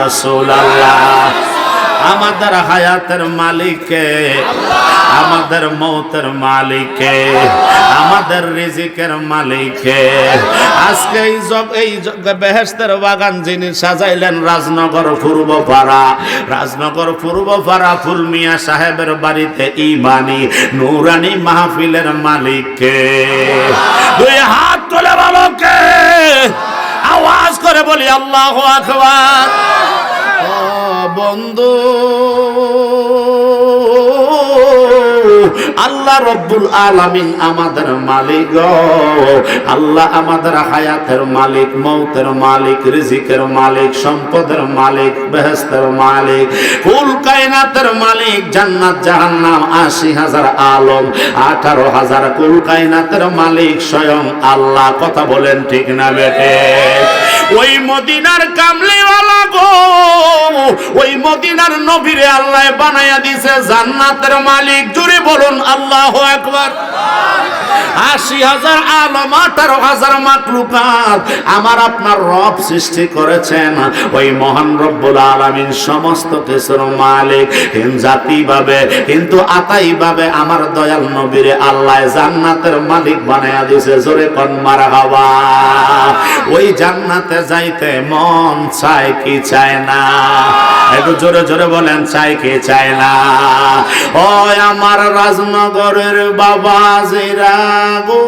রাসূলুল্লাহ। আমাদের হায়াতের মালিককে, আমাদের মৌতের মালিককে, আমাদের রিজিকের মালিককে, আজকে এই জগ এই বেহেশতের বাগান যিনি সাজাইলেন রাজনগর পূর্ব পাড়া রাজনগর পূর্ব পাড়া ফুলমিয়া সাহেবের বাড়িতে ইমানি, নুরানি মাহফিলের মালিককে। দুই হাত তোলে বাবাকে, আওয়াজ করে বলি, আল্লাহ আকবার। বন্ধু। আল্লাহ রব্বুল আলামিন আমাদের মালিক। আল্লাহ আমাদের হায়াতের মালিক, মৌতের মালিক, রিজিকের মালিক, সম্পদের মালিক, বেহেস্তের মালিক কুল কায়নাতের মালিক, জান্নাত, জাহান্নাম, আশি হাজার আলম, আঠারো হাজার কুল কায়নাতের মালিক, স্বয়ং আল্লাহ। কথা বলেন ঠিক না বেটে ওই মদিনার কামলিওয়ালা গো, ওই মদিনার নবীরে আল্লাহ বানায়া দিছে জান্নাতের মালিক। জুড়ে বলুন, আল্লাহ একবার আশি হাজার আলম, আঠারো হাজার মাকলুকাত আমার আপনার রব সৃষ্টি করেছেন। ওই মহান রব্বুল আলামিন সমস্ত কিছুর মালিক। জাতি ভাবে কিন্তু আতাই ভাবে আমার দয়াল নবীরে আল্লাহ জান্নাতের মালিক বানায়া দিছে। জোরে কন মারা হওয়া ওই জান্নাতে যাইতে মন চাই কি চায় না? একটু জোরে জোরে বলেন চাই কি চায় না? ও আমার রাজনগরের বাবা জিরা গো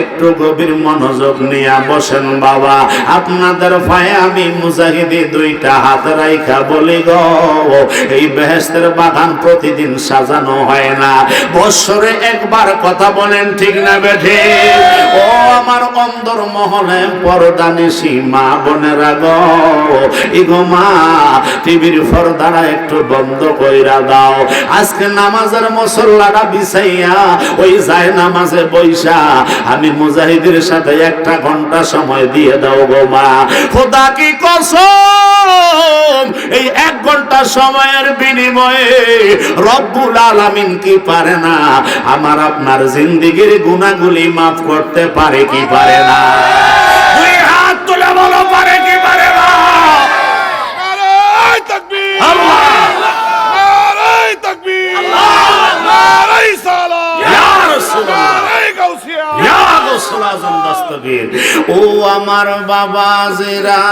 একটু গভীর মনোযোগ নিয়ে বসেন বাবা। আপনাদের ভাই আমি মুজাহিদি দুইটা হাত রাইখা বলি গো। এই বেহেস্তের বাগান প্রতিদিন সাজানো হয় না। বৎসরে একবার কথা বলেন, ঠিক না বেঠে? ও আমার অন্দর মহলে পরদানি সীমা বোনেরা গো। মা, টিভির পর্দারা একটু বন্ধ কইরা দাও। আজকে নামাজের মসল্লাটা বিছাইয়া ওই যায় নামাজে বৈশা আমি মুজাহিদের সাথে একটা ঘণ্টা সময় দিয়ে দাও গো মা খোদা কি কসম এই এক ঘণ্টা সময়ের বিনিময়ে রব্বুল আলামিন কি পারে না আমার আপনার জিন্দিগির গুণাগুলি মাফ করতে পারে কি পারে না দুই হাত তুলে বলো পারে কি পারে না তাকবীর আল্লাহ ও আমার বাবা জেরা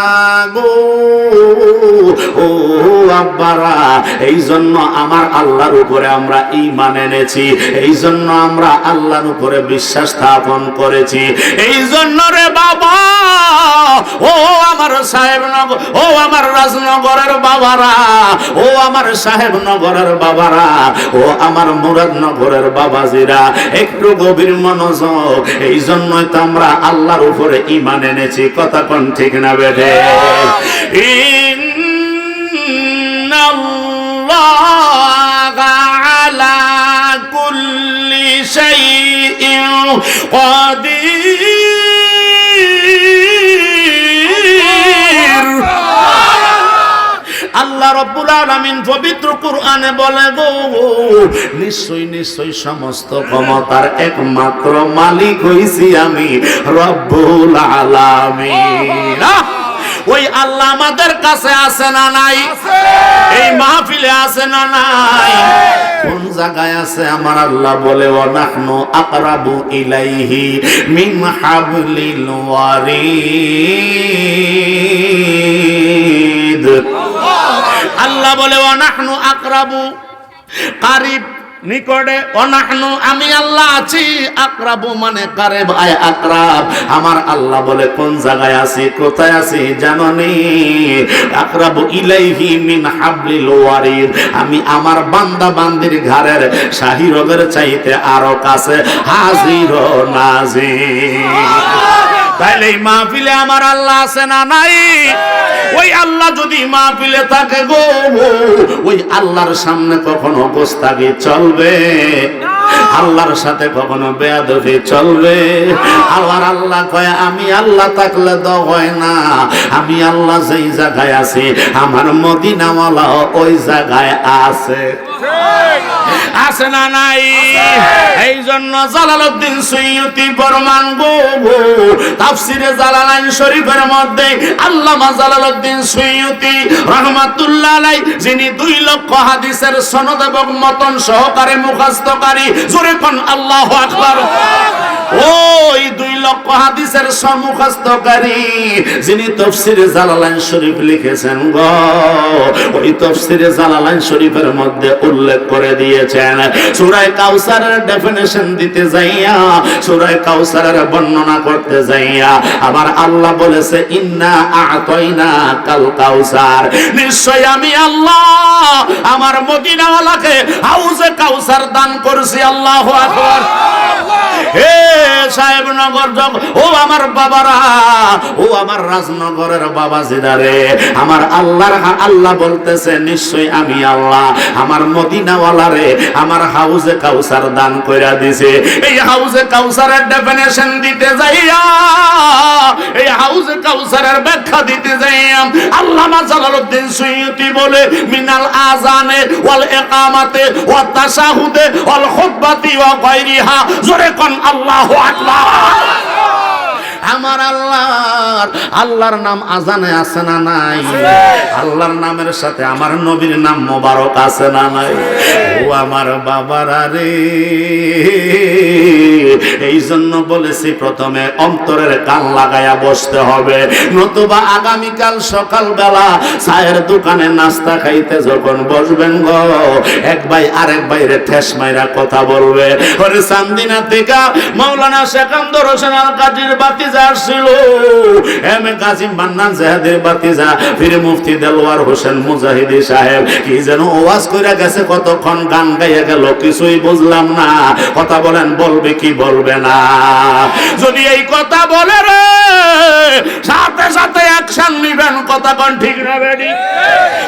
গো। ও আব্বারা, এই জন্য আমার আল্লাহর উপরে আমরা ঈমান এনেছি, এই জন্য আমরা আল্লাহর উপরে বিশ্বাস স্থাপন করেছি। এই জন্য রে বাবা, ও আমার সাহেব নগর ও আমার রাজনগরের বাবারা, ও আমার সাহেব নগরের বাবারা, ও আমার মুরাদনগরের বাবাজিরা, একটু গভীর মনোযোগ, এই জন্যই তো আমরা আল্লাহর উপরে ইমান এনেছি কথা কোন ঠিক না বেঠে? রব্বুল আলামিন পবিত্র কুরআনে বলে গো নিশ্চয় নিশ্চয় সমস্ত ক্ষমতার একমাত্র মালিক হইছি আমি রব্বুল আলামিন। ওই আল্লাহ আমাদের কাছে আছে না নাই? এই মাহফিলে আছে না নাই? কোন জায়গায় আছে? আমার আল্লাহ বলে ও নাহনু আকরাবু ইলাইহি মিন হাবলিল ওয়ারিদ। আল্লাহ বলে, অনাহনু আকরাবু। কারিব নিকটে, অনাহনু, আমি আল্লাহ আছি। আকরাবু মানে কারেব, আয় আকরাব। আমার আল্লাহ বলে, কোন জায়গায় আছি, কোথায় আছি জাননি আকরাবু, ইলাইহি মিন হাবলিল ওয়ারিদ। আমি আমার বান্দা বান্দির ঘরের শাহী রবের চাইতে আরও কাছে হাজির নাজির। তাইলে এই মাহফিলে আমার আল্লাহ আছে না নাই? ওই আল্লাহ যদি মাহফিলে থাকে গো, ওই আল্লাহর সামনে কখনো গোস্তাগি চলবে। আল্লাহর সাথে কখনো বেয়াদবি চলবে। আল্লাহর আল্লাহ কয়, আমি আল্লাহ থাকলে তো হয় না। আমি আল্লাহ যেই জায়গায় আছি, আমার মদিনাওয়ালা ওই জায়গায় আছে। আছে না নাই? এই জন্য জালালউদ্দিন সৈয়দি বর্মান গো তাফসিরে জালালাইন শরীফের মধ্যে আল্লামা জালালউদ্দিন সৈয়দি রহমাতুল্লাহ আলাই যিনি দুই লক্ষ হাদিসের সনদ এবং মতন সহকারে মুখস্থকারী। জোরে কোন, আল্লাহু আকবার। আল্লাহ লক্ষ হাদিসের সম্মুখস্থকারী যিনি তফসিরে জালালাইন শরীফ লিখেছেন গো, ওই তফসিরে জালালাইন শরীফের মধ্যে উল্লেখ করে দিয়েছেন, সূরায়ে কাউসারের ডেফিনেশন দিতে যাইয়া, সূরায়ে কাউসারের বর্ণনা করতে যাইয়া, আবার আল্লাহ বলেছে, ইন্না আতাইনা কাল কাউসার। নিশ্চয় আমি আল্লাহ আমার মদিনাওয়ালাকে হাউজে কাউসার দান করছি, আল্লাহু আকবার। হে সাহেব নগর ও আমার বাবারা, ও আমার রাজনগরের বাবা জিদারে, আমার আল্লাহর আল্লাহ বলতেছে নিশ্চয় আমি আল্লাহ, আমার মদিনাওয়ালারে, আমার হাউজে কাউসার দান কইরা দিছে। এই হাউজে কাউসারের ডেফিনেশন দিতে যাইয়া, এই হাউজে কাউসারের ব্যাখ্যা দিতে যাইয়া, আল্লামা জালালউদ্দিন সুয়ুতি বলে, মিনাল আজানে ওয়াল ইকামাতে ওয়া তাশাহুদে ওয়াল খুতবাতি ওয়া গায়রিহা, জোরে কোন আল্লাহু আকবার। আমার আল্লাহর আল্লাহর নাম আজানে আছে না নাই? আল্লাহর নামের সাথে আমার নবীর নাম মোবারক আছে না নাই? ও আমার বাবার রে। এই জন্য বলেছি প্রথমে অন্তরের কান লাগায়া বসতে হবে। নতুবা আগামীকাল সকালবেলা চায়ের দোকানে নাস্তা খাইতে যখন বসবেন গো, এক ভাই আরেক বাইরে ঠেস মাইরা কথা বলবে। ওরে চান্দিনা থেকে মৌলানা শেখান্দর হোসেন আল কাজীর বাতিজা আসছিল। এম এ কাজিম মান্নান জাহাদের বাতিজা ফিরে মুফতি দেলওয়ার হোসেন মুজাহিদি সাহেব, কি যেন ওয়াজ কইরা গেছে কতক্ষণ গান গাইয়া গেল, কিছুই বুঝলাম না। কথা বলেন, বলবে কি বলবে না। যদি এই কথা বলে রে, সাথে সাথে অ্যাকশন নিবেন, কথা কোন ঠিক না বেডি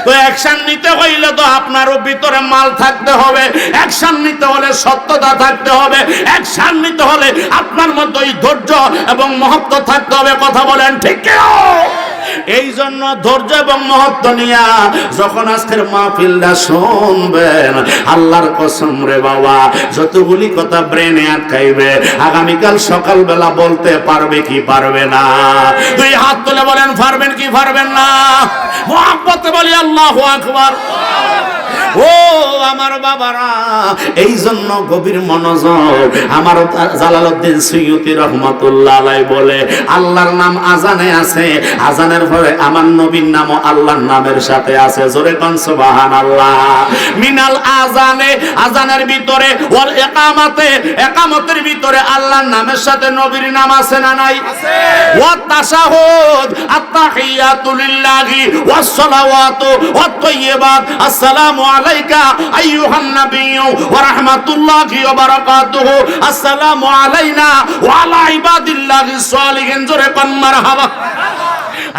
তো অ্যাকশন নিতে হইলে তো আপনারও ভিতরে মাল থাকতে হবে। অ্যাকশন নিতে হলে সত্যতা থাকতে হবে। অ্যাকশন নিতে হলে আপনার মধ্যেই ধৈর্য এবং মহত্ব থাকতে হবে। কথা বলেন ঠিক কি না? এই জন্য ধৈর্য এবং মহত্ব নিয়া যখন আজকের মাহফিলটা শুনবেন, আল্লাহর কসম রে বাবা, যতগুলি কথা ব্রেনে আটকাইবে, আগামীকাল সকালবেলা বলতে পারবে কি পারবে না। দুই হাত তুলে বলেন, পারবেন কি পারবেন না? মোহাম্মত বলি, আল্লাহ আকবার। ও আমার বাবারা এই জন্য গভীর মনোযোগ আমার জালালউদ্দিন সৈয়দি রহমতুল্লাহ আলাই বলে আল্লাহর নাম আজানে আছে আজানের পরে আমার নবীর নামও আল্লাহর নামের সাথে আছে। জোরে কোন সুবহানাল্লাহ। মিনাল আজানে আজানের ভিতরে ওয়াল ইকামাতে ইকামতের ভিতরে আল্লাহর নামের সাথে নবীর নাম আছে না নাই? ওয়াত তাশাহুদ আত্তাহিয়াতু লিল্লাহি ওয়াস সালাওয়াতু ওয়াত তাইয়্যিবাত আসসালামু আলাইকা আইয়ুহান নাবিয়্যু ওয়া রাহমাতুল্লাহি ওয়া বারাকাতুহু। আসসালামু আলাইনা ওয়া আলা ইবাদিল্লাহিস সালিহিন। জোরে পান মারহাবা।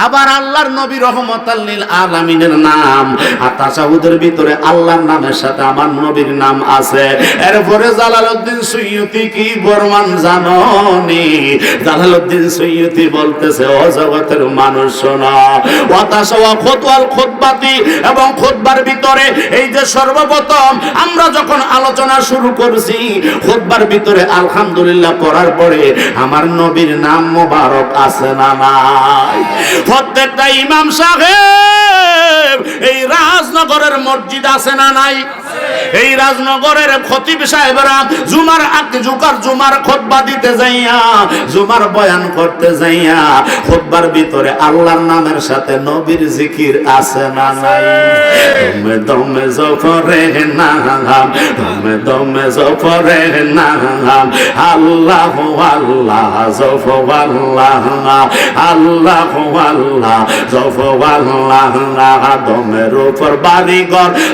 আবার আল্লাহর নবী রহমতাল্লিল আলামিনের নাম। আর তাসাউদের ভিতরে আল্লাহর নামের সাথে আমার নবীর নাম আছে। এরপরে জালালউদ্দিন সৈয়দি কি বর্মান জাননি? জালালউদ্দিন সৈয়দি বলতেছে, ও জগতের মানুষ, শোনা। ওয়াতাসাওয়া খুতওয়াল খুতবাতি, এবং খুতবার ভিতরে এই যে সর্বপ্রথম আমরা যখন আলোচনা শুরু করছি, খুতবার ভিতরে আলহামদুলিল্লাহ পড়ার পরে আমার নবীর নাম মোবারক আছে না নাই? প্রত্যেকটা ইমাম সাহেব এই রাজনগরের মসজিদ আছে না নাই? এই রাজনগরের খতিব সাহেবরা জুমার আগে জুকার জুমার খোদবা দিতে যাইয়া, জুমার বয়ান করতে যাইয়া, খোদবার ভিতরে আল্লাহর নামের সাথে নবীর জিকির আছে না নাই? দমে দমে জফরে দমে দমে জফরে আল্লাহ আল্লাহ, জফ আল্লাহ আল্লাহ আল্লাহ, জফ আল্লাহ দমের উপর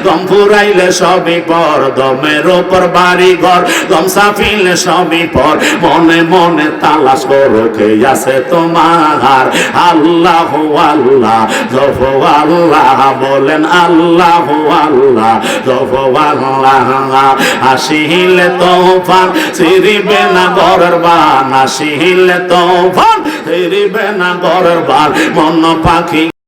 দম ফুরাইলে সবই পর, দমের উপর বাড়ি ঘর দম সাফিলে সবই পর, মনে মনে তালাশ করো কে আছে তোমার। আল্লাহ আল্লাহ জফ আল্লাহ, বলেন আল্লাহ আল্লাহ জফ আল্লাহ। আসিলে তোফান সিরিবে না গরের বান আসিলে তোফান সিরিবে না গরের বান মন পাখি